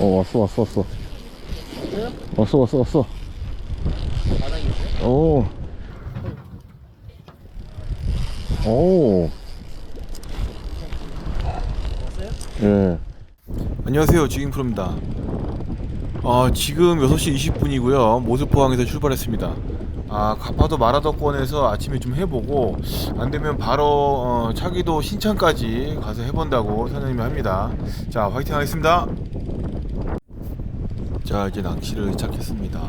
어 왔어 왔어 왔어. 왔어 왔어 왔어. 오. 오. 예. 안녕하세요 주인프로입니다. 어, 지금 6시 20분이고요. 모습포항에서 출발했습니다. 아 가파도 마라도권에서 아침에 좀 해보고 안되면 바로 어, 차기도 신천까지 가서 해본다고 사장님이 합니다. 자 화이팅 하겠습니다 자 이제 낚시를 시작했습니다.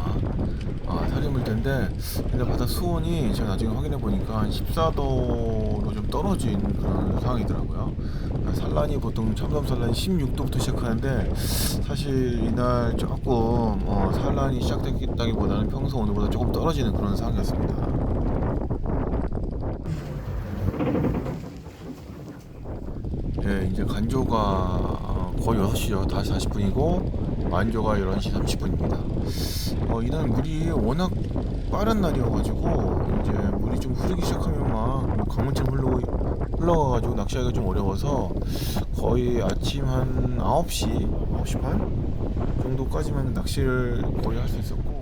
아 살인물 때인데 근데 바다 수온이 제가 나중에 확인해 보니까 한 14도로 좀 떨어진 그런 상황이더라고요. 아, 산란이 보통 참돔 산란이 16도부터 시작하는데 사실 이날 조금 어, 산란이 시작됐다기보다는 평소 오늘보다 조금 떨어지는 그런 상황이었습니다. 예, 이제 간조가 어, 거의 6시요. 5시 40분이고 만조가 11시 30분입니다. 어, 이날 물이 워낙 빠른 날이어가지고 이제 물이 좀 흐르기 시작하면 막뭐 강물처럼 흘러 흘러가가지고 낚시하기가 좀 어려워서 거의 아침 한 9시, 9시 반 정도까지만 낚시를 거의 할 수 있었고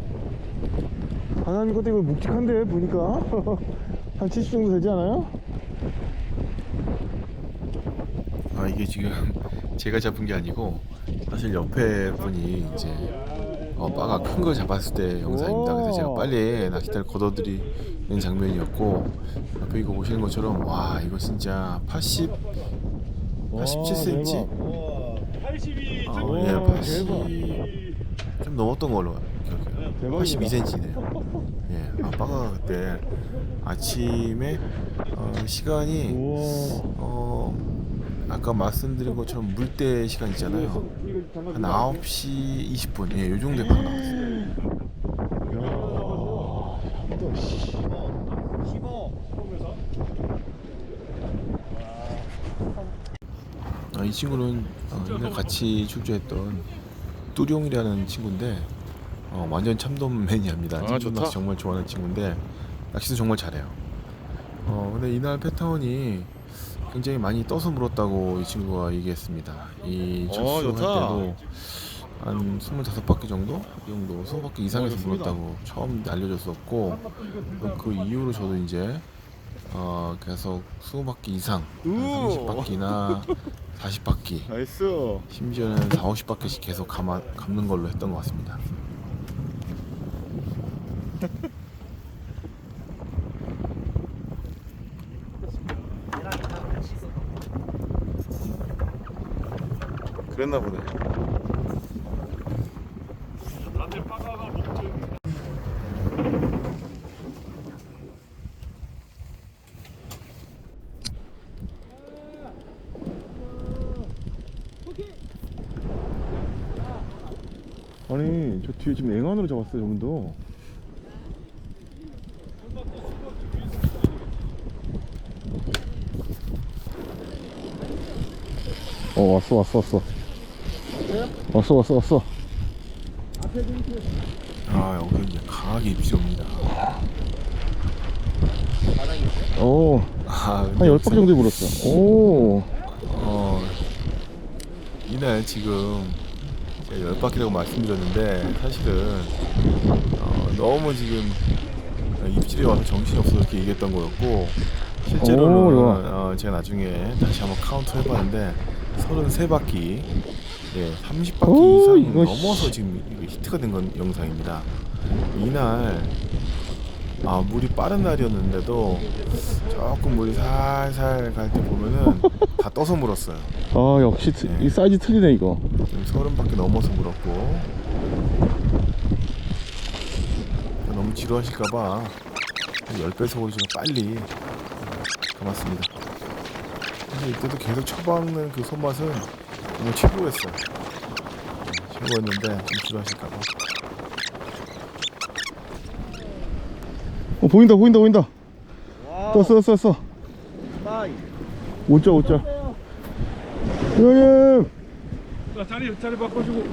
하나님 것도 이거 묵직한데 보니까 한 70 정도 되지 않아요? 아 이게 지금 제가 잡은 게 아니고 사실 옆에 분이 이제 어, 바가 큰거 잡았을 때 영상입니다. 그래서 제가 빨리 낚싯대를 걷어들이는 장면이었고 옆에 이거 보시는 것처럼 와 이거 진짜 80 87cm? 아, 와, 예, 80. 대박. 좀 넘었던 걸로 기억해요. 대박이다. 82cm네요. 예, 아빠가 그때 아침에 어, 시간이. 어 아까 말씀드린 것처럼 물때 시간 있잖아요. 한 9시 20분. 예, 요 정도에 방 나왔어요. 아, 이 친구는 어, 옛날 같이 출조했던 뚜룡이라는 친구인데 어, 완전 참돔 매니아입니다. 아, 참돔 좋다. 낚시 정말 좋아하는 친구인데 낚시도 정말 잘해요. 어, 근데 이날 패턴이 굉장히 많이 떠서 물었다고 이 친구가 얘기했습니다. 이 어, 첫수 할 좋다. 때도 한 25바퀴 정도? 이 정도 20바퀴 이상에서 어, 좋습니다. 물었다고 처음 알려줬었고 그 이후로 저도 이제 어, 계속 20바퀴 이상 우! 30바퀴나 40바퀴 나이스. 심지어는 4, 50바퀴씩 계속 감아, 감는 걸로 했던 것 같습니다. 그랬나 보네. 아니 저 뒤에 지금 앵안으로 잡았어요 저분도 어 왔어 왔어 왔어 왔어 왔어 왔어 아 여기 이제 강하게 입질이 옵니다. 오한 아, 10바퀴 정도 물었어 오 어, 이날 지금 제가 10바퀴라고 말씀드렸는데 사실은 어, 너무 지금 입질이 와서 정신이 없어서 이렇게 얘기했던 거였고 오, 실제로는 좋아. 어, 제가 나중에 다시 한번 카운트 해봤는데 33바퀴 예, 30바퀴 오, 이상이 이거 넘어서 씨. 지금 히트가 된 건 영상입니다. 이날 아 물이 빠른 날이었는데도 조금 물이 살살 갈 때 보면은 다 떠서 물었어요. 아 역시 트- 이 사이즈 틀리네 이거 지금 서른 바퀴 넘어서 물었고 너무 지루하실까봐 10배 속으로 제가 빨리 감았습니다. 근데 이때도 계속 쳐박는 그 손맛은 정말 최고였어요. 최고였는데 좀 지루하실까봐. 어 보인다 보인다 보인다 떴어 떴어 떴어 오자 오자 형님 자, 자리 자리 바꿔주고.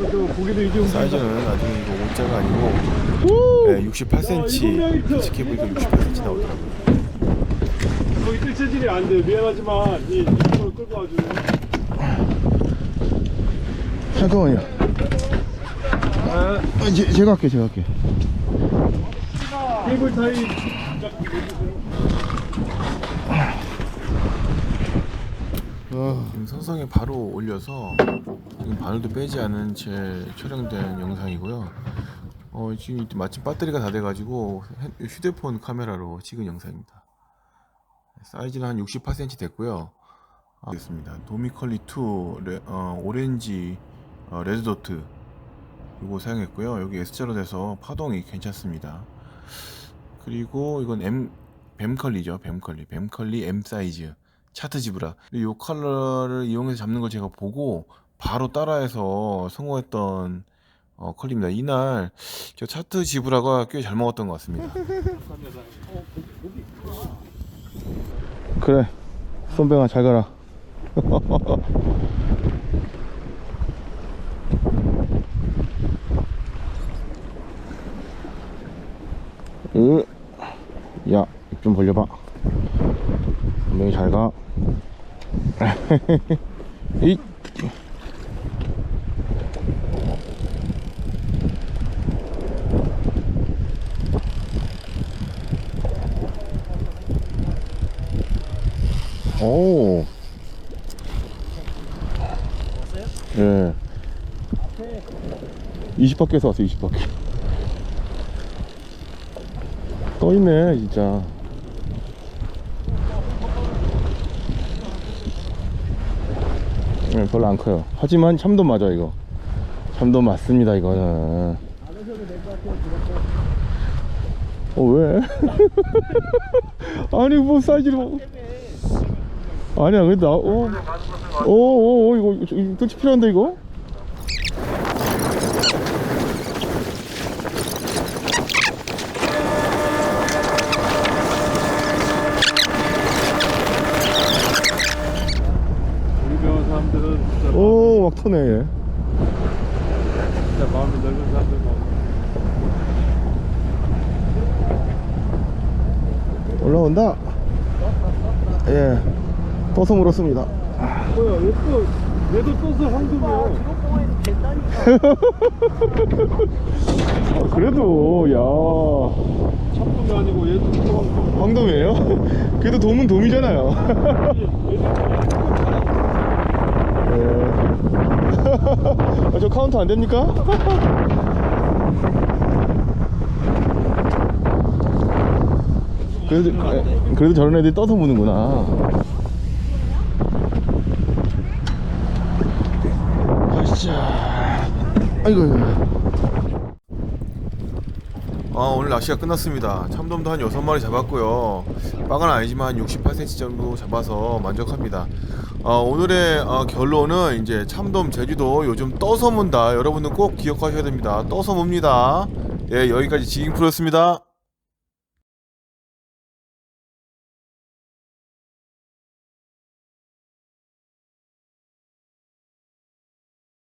이제 사이즈는 나중에 이거 5자가 아니고 우! 네, 68cm 솔직히 보니까 68cm 나오더라고요. 거기 뜰 체질이 안 돼. 미안하지만 이 이쪽으로 끌고 와주는. 잠깐만요. 아, 제, 제가 할게, 제가 할게. 케이블 타이 지금 선성에 바로 올려서 지금 바늘도 빼지 않은 채 촬영된 영상이고요. 어, 지금 마침 배터리가 다 돼가지고 핸- 휴대폰 카메라로 찍은 영상입니다. 사이즈는 한 68cm 됐고요. 아, 됐습니다. 도미컬리 2 레, 어, 오렌지 어, 레드도트 이거 사용했고요. 여기 S자로 돼서 파동이 괜찮습니다. 그리고 이건 M 뱀컬리죠. 뱀컬리. 뱀컬리 M 사이즈. 차트 지브라. 이 컬러를 이용해서 잡는 걸 제가 보고 바로 따라해서 성공했던 어, 컬리입니다. 이날 저 차트 지브라가 꽤 잘 먹었던 것 같습니다. 그래. 손병아, 잘 가라. 으, 야, 입 좀 벌려봐. 손병이 잘 가. 이. 오. 예. 20바퀴에서 왔어요, 20바퀴. 떠있네, 진짜. 예, 별로 안 커요. 하지만 참돔 맞아, 이거. 참돔 맞습니다, 이거는. 어, 왜? 아니, 뭐, 사이즈를. 뭐- 아니야, 근데 나, 어. 오, 오, 오, 이거, 이거, 이거 끝이 필요한데, 이거? 우리 배운 사람들은 진짜, 오, 막 터네, 얘. 진짜 마음이 넓은 사람들 뭐 올라온다. 예. 떠서 물었습니다. 뭐야 얘도 얘도 또서 황금이야 아, 그래도, 야. 참돔이 아니고 얘도 또 황금 황돔이에요? 그래도 돔은 돔이잖아요. 예. 아, 저 카운트 안 됩니까? 그래도, 예, 그래도 저런 애들이 떠서 무는구나. 아이차. 아이고. 아, 오늘 낚시가 끝났습니다. 참돔도 한 6마리 잡았고요. 빵은 아니지만 68cm 정도 잡아서 만족합니다. 아, 오늘의 아, 결론은 이제 참돔 제주도 요즘 떠서 문다. 여러분들 꼭 기억하셔야 됩니다. 떠서 뭅니다. 예, 여기까지 지깅프로였습니다.